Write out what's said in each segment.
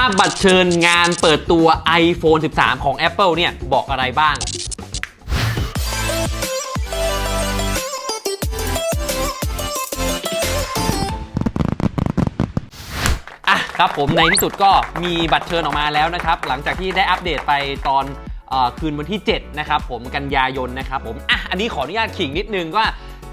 ภาพบัตรเชิญงานเปิดตัว iPhone 13 ของ Apple เนี่ย บอกอะไรบ้างอะครับผมในที่สุดก็มีบัตรเชิญออกมาแล้วนะครับ หลังจากที่ได้อัปเดตไปตอนอคืนวันที่ 7 นะครับผมกันยายนนะครับผมอะอันนี้ขออนุญาตขิงนิดนึงว่า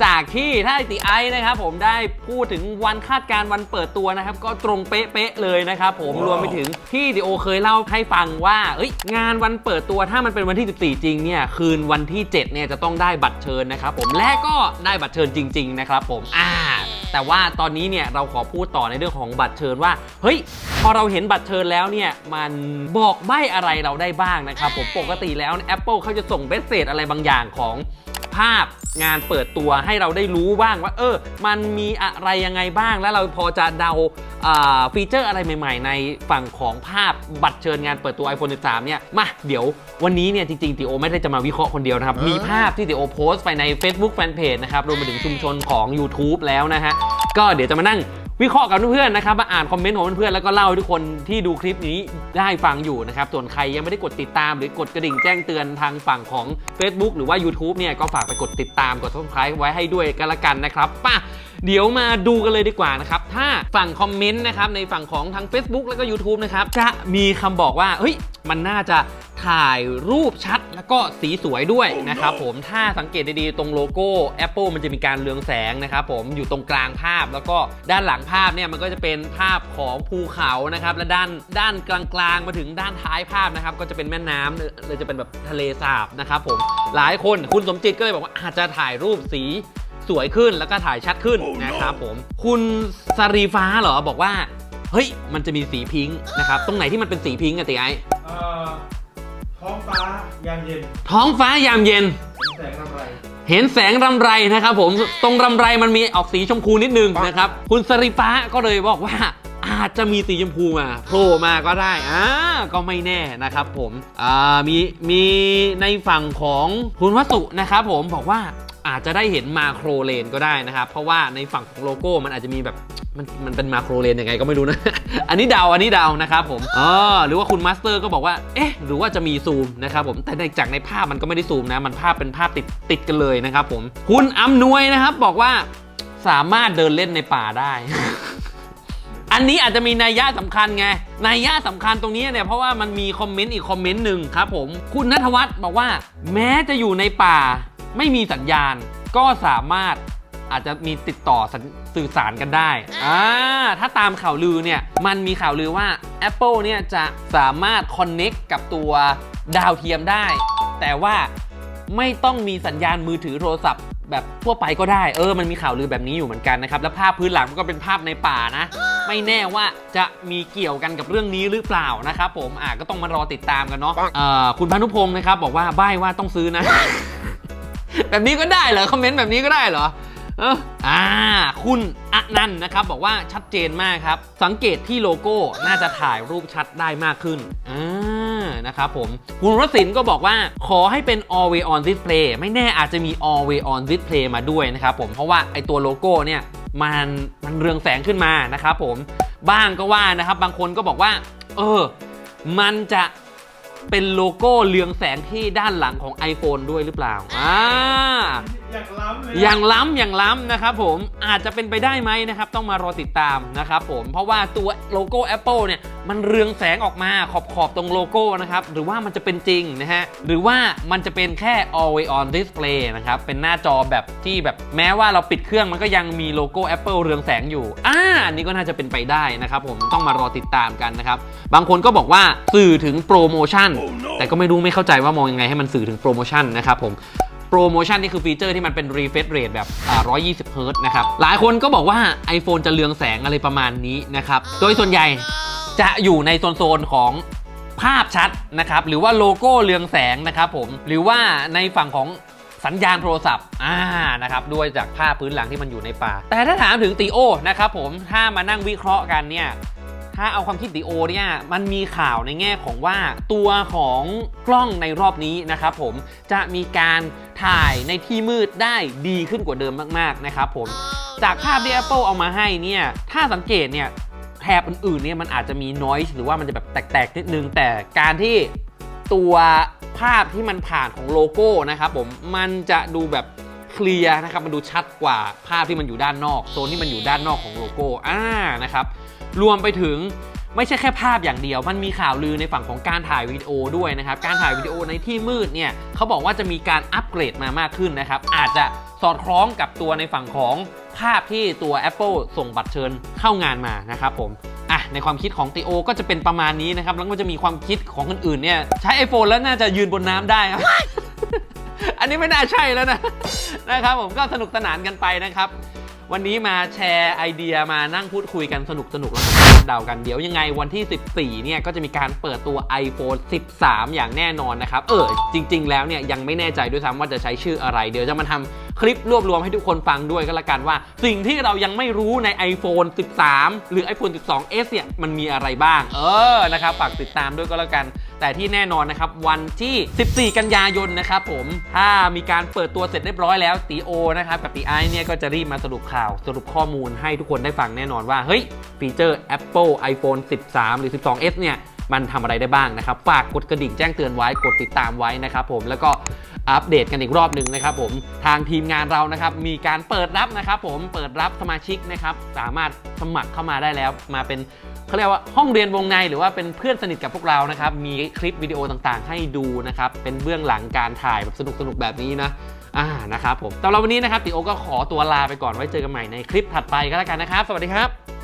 จากที่ถ้าไอติไอซ์นะครับผมได้พูดถึงวันคาดการณ์วันเปิดตัวนะครับ ก็ตรงเป๊ะๆเลยนะครับผมรวมไปถึงที่ดิโอเคยเล่าให้ฟังว่าเอ้ยงานวันเปิดตัวถ้ามันเป็นวันที่ 14 จริงเนี่ยคืนวันที่ 7 เนี่ยจะต้องได้บัตรเชิญนะครับผมและก็ได้บัตรเชิญจริง ๆ นะครับผมอ่าแต่ว่าตอนนี้เนี่ยเราขอพูดต่อในเรื่องของบัตรเชิญว่า เฮ้ย พอเราเห็นบัตรเชิญแล้วเนี่ยมันบอกใบ้อะไรเราได้บ้างนะครับผมปกติแล้ว Apple เขาจะส่งเบสเซจอะไรบางอย่างของ ภาพงานเปิดตัวให้เราได้รู้บ้างว่า เออ มันมีอะไรยังไงบ้าง แล้วเราพอจะเดาอ่าฟีเจอร์อะไรใหม่ๆ ในฝั่งของภาพบัตรเชิญงานเปิดตัว iPhone 13 เนี่ย มา เดี๋ยววันนี้เนี่ยจริงๆติโอไม่ได้จะมาวิเคราะห์คนเดียวนะครับ มีภาพที่ติโอโพสต์ไปใน Facebook Fanpage นะครับ รวมไปถึงชุมชนของ YouTube แล้วนะฮะ ก็เดี๋ยวจะมานั่ง วิเคราะห์กับเพื่อนๆนะครับมาอ่านคอมเมนต์ของเพื่อนๆแล้วก็เล่าให้ทุกคนที่ดูคลิปนี้ได้ฟังอยู่นะครับส่วนใครยังไม่ได้กดติดตามหรือกดกระดิ่งแจ้งเตือนทางฝั่งของ Facebook หรือว่า YouTube เนี่ยก็ฝากไปกดติดตามกด subscribe ไว้ให้ด้วยกันละกันนะครับป่ะเดี๋ยวมาดูกันเลยดีกว่านะครับ ถ้าฝั่งคอมเมนต์นะครับในฝั่งของทาง Facebook แล้วก็ YouTube นะครับจะมีคำบอกว่าเฮ้ยมันน่าจะ ถ่ายรูปชัดแล้วก็สีสวยด้วยนะครับผมถ้าสังเกตดีๆ ตรงโลโก้ Apple มันจะมีการเรืองแสงนะครับผมอยู่ตรงกลางภาพแล้วก็ด้านหลังภาพเนี่ยมันก็จะเป็นภาพของภูเขานะครับและด้านด้านกลางๆมาถึงด้านท้ายภาพนะครับก็จะเป็นแม่น้ำเลยจะเป็นแบบทะเลสาบนะครับผมหลายคนคุณสมจิตก็เลยบอกว่าอาจจะถ่ายรูปสีสวยขึ้นแล้วก็ถ่ายชัดขึ้นนะครับผมคุณสรีฟ้าเหรอบอกว่าเฮ้ย มันจะมีสีพิงค์นะครับ ตรงไหนที่มันเป็นสีพิงค์อะติไอเอ่อ ท้องฟ้ายามเย็นท้องฟ้ายามเย็น แสงรำไร เห็นแสงรำไรนะครับผมตรงรำไรมันมีออกสีชมพูนิดนึงนะครับ คุณสริฟ้าก็เลยบอกว่าอาจจะมีสีชมพูมาโผล่มาก็ได้อ่าก็ไม่แน่นะครับผมอ่ามีมีในฝั่งของคุณวัสุนะครับผมบอกว่า อาจจะได้เห็นมาโครเลนก็ได้นะครับ เพราะว่าในฝั่งของโลโก้มันอาจจะมีแบบมันมันเป็นมาโครเลนยังไงก็ไม่รู้นะ อันนี้เดาอันนี้เดานะครับผมอ๋อหรือว่าคุณมาสเตอร์ก็บอกว่า เอ๊ะ หรือว่าจะมีซูมนะครับผม แต่ในจากในภาพมันก็ไม่ได้ซูมนะ มันภาพเป็นภาพติดติดกันเลยนะครับผม คุณอำนวยนะครับบอกว่าสามารถเดินเล่นในป่าได้ อันนี้อาจจะมีนัยยะสำคัญไง นัยยะสำคัญตรงนี้เนี่ยเพราะว่ามันมีคอมเมนต์อีกคอมเมนต์หนึ่งครับผม คุณนัทวัฒน์บอกว่า แม้จะอยู่ในป่า ไม่มีสัญญาณก็สามารถอาจจะมีติดต่อสัญสื่อสารกันได้ อ่า ถ้าตามข่าวลือเนี่ย มันมีข่าวลือว่า Apple เนี่ยจะสามารถ Connect กับตัวดาวเทียมได้ แต่ว่าไม่ต้องมีสัญญาณมือถือโทรศัพท์แบบทั่วไปก็ได้ เออ มันมีข่าวลือแบบนี้อยู่เหมือนกันนะครับ แล้วภาพพื้นหลังมันก็เป็นภาพในป่านะ ไม่แน่ว่าจะมีเกี่ยวกันกับเรื่องนี้หรือเปล่านะครับผม อะก็ต้องมารอติดตามกันเนาะ เอ่อ คุณพานุพงศ์นะครับบอกว่าใบ้ว่าต้องซื้อนะ แบบนี้ก็ได้เหรอคอมเมนต์แบบนี้ก็ได้เหรอเอออ่า คุณอนันต์นะครับ บอกว่าชัดเจนมากครับ สังเกตที่โลโก้น่าจะถ่ายรูปชัดได้มากขึ้นอ่านะครับผม คุณรศินก็บอกว่าขอให้เป็น always on display ไม่แน่อาจจะมี always on display มาด้วยนะครับผมเพราะว่าไอตัวโลโก้เนี่ยมันมันเรืองแสงขึ้นมานะครับผมบ้างก็ว่านะครับ บางคนก็บอกว่า เออ มันจะ เป็นโลโก้เรืองแสงที่ด้านหลังของ iPhone ด้วยหรือเปล่าอ่า อยากล้ำเลยอย่างล้ำอย่างล้ำนะครับผมอาจจะเป็นไปได้ไหมนะครับ ต้องมารอติดตามนะครับผมเพราะว่าตัวโลโก้ Apple เนี่ยมันเรืองแสงออกมาขอบขอบๆตรงโลโก้นะครับหรือว่ามันจะเป็นจริงนะฮะหรือว่ามันจะเป็นแค่ always on display นะครับเป็นหน้าจอแบบที่แบบแม้ว่าเราปิดเครื่องมันก็ยังมีโลโก้ Apple เรืองแสงอยู่อ่าอันนี้ก็น่าจะเป็นไปได้นะครับผมต้องมารอติดตามกันนะครับบางคนก็บอกว่าสื่อถึงโปรโมชั่น แต่ก็ไม่รู้ไม่เข้าใจว่ามองยังไงให้มันสื่อถึงโปรโมชั่นนะครับผม โปรโมชั่นนี่คือฟีเจอร์ที่มันเป็น refresh rate แบบ120 h z นะครับ หลายคนก็บอกว่า iPhone จะเรืองแสงอะไรประมาณนี้นะครับ โดยส่วนใหญ่จะอยู่ในโซนๆของภาพชัดนะครับ หรือว่าโลโก้เรืองแสงนะครับผม หรือว่าในฝั่งของสัญญาณโทรศัพท์ อ่า นะครับ ด้วยจากภาพพื้นหลังที่มันอยู่ในป่า แต่ถ้าถามถึงตีโอนะครับผม ถ้ามานั่งวิเคราะห์กันเนี่ย ถ้าเอาความคิดดิโอเนี่ยมันมีข่าวในแง่ของว่าตัวของกล้องในรอบนี้นะครับผมจะมีการถ่ายในที่มืดได้ดีขึ้นกว่าเดิมมากๆนะครับผมจากภาพที่ Apple เอามาให้เนี่ยถ้าสังเกตเนี่ยแถบอื่นๆเนี่ยมันอาจจะมี noise หรือว่ามันจะแบบแตกๆนิดนึง แต่การที่ตัวภาพที่มันผ่านของโลโก้นะครับผมมันจะดูแบบเคลียร์นะครับมันดูชัดกว่าภาพที่มันอยู่ด้านนอก โซนที่มันอยู่ด้านนอกของโลโก้อ่านะครับ รวมไปถึงไม่ใช่แค่ภาพอย่างเดียว มันมีข่าวลือในฝั่งของการถ่ายวิดีโอด้วยนะครับ การถ่ายวิดีโอในที่มืดเนี่ยเขาบอกว่าจะมีการอัปเกรดมามากขึ้นนะครับ อาจจะสอดคล้องกับตัวในฝั่งของภาพที่ตัว Apple ส่งบัตรเชิญเข้างานมานะครับผมอะในความคิดของติโอก็จะเป็นประมาณนี้นะครับ แล้วก็จะมีความคิดของคนอื่นเนี่ยใช้ iPhone แล้วน่าจะยืนบนน้ำได้ครับ อันนี้ไม่น่าใช่แล้วนะนะครับผมก็สนุกสนานกันไปนะครับ วันนี้มาแชร์ไอเดียมานั่งพูดคุยกันสนุกสนุกแล้วก็คาดเดากันเดี๋ยวยังไงวันที่ 14 เนี่ยก็จะมีการเปิดตัว iPhone 13 อย่างแน่นอนนะครับ เออจริง ๆ แล้วเนี่ยยังไม่แน่ใจด้วยซ้ำว่าจะใช้ชื่ออะไร เดี๋ยวจะมาทำ คลิปรวบรวมให้ทุกคนฟังด้วยก็แล้วกันว่า สิ่งที่เรายังไม่รู้ใน iPhone 13 หรือ iPhone 12s เนี่ยมันมีอะไรบ้าง เออนะครับฝากติดตามด้วยก็แล้วกัน แต่ที่แน่นอนนะครับ วันที่ 14 กันยายนนะครับผมถ้ามีการเปิดตัวเสร็จเรียบร้อยแล้วตีโอนะครับกับตีไอเนี่ยก็จะรีบมาสรุปข่าวสรุปข้อมูลให้ทุกคนได้ฟังแน่นอนว่าเฮ้ยฟีเจอร์ Apple iPhone 13 หรือ 12s เนี่ย มันทำอะไรได้บ้างนะครับ ฝากกดกระดิ่งแจ้งเตือนไว้ กดติดตามไว้นะครับผม แล้วก็อัปเดตกันอีกรอบหนึ่งนะครับผม ทางทีมงานเรานะครับ มีการเปิดรับนะครับผม เปิดรับสมาชิกนะครับ สามารถสมัครเข้ามาได้แล้ว มาเป็นเขาเรียกว่าห้องเรียนวงในหรือว่าเป็นเพื่อนสนิทกับพวกเรานะครับ มีคลิปวิดีโอต่างๆ ให้ดูนะครับ เป็นเบื้องหลังการถ่ายแบบสนุกๆแบบนี้นะอ่านะครับผมสำหรับวันนี้นะครับติโอก็ขอตัวลาไปก่อนไว้เจอกันใหม่ในคลิปถัดไปก็แล้วกันนะครับ สวัสดีครับ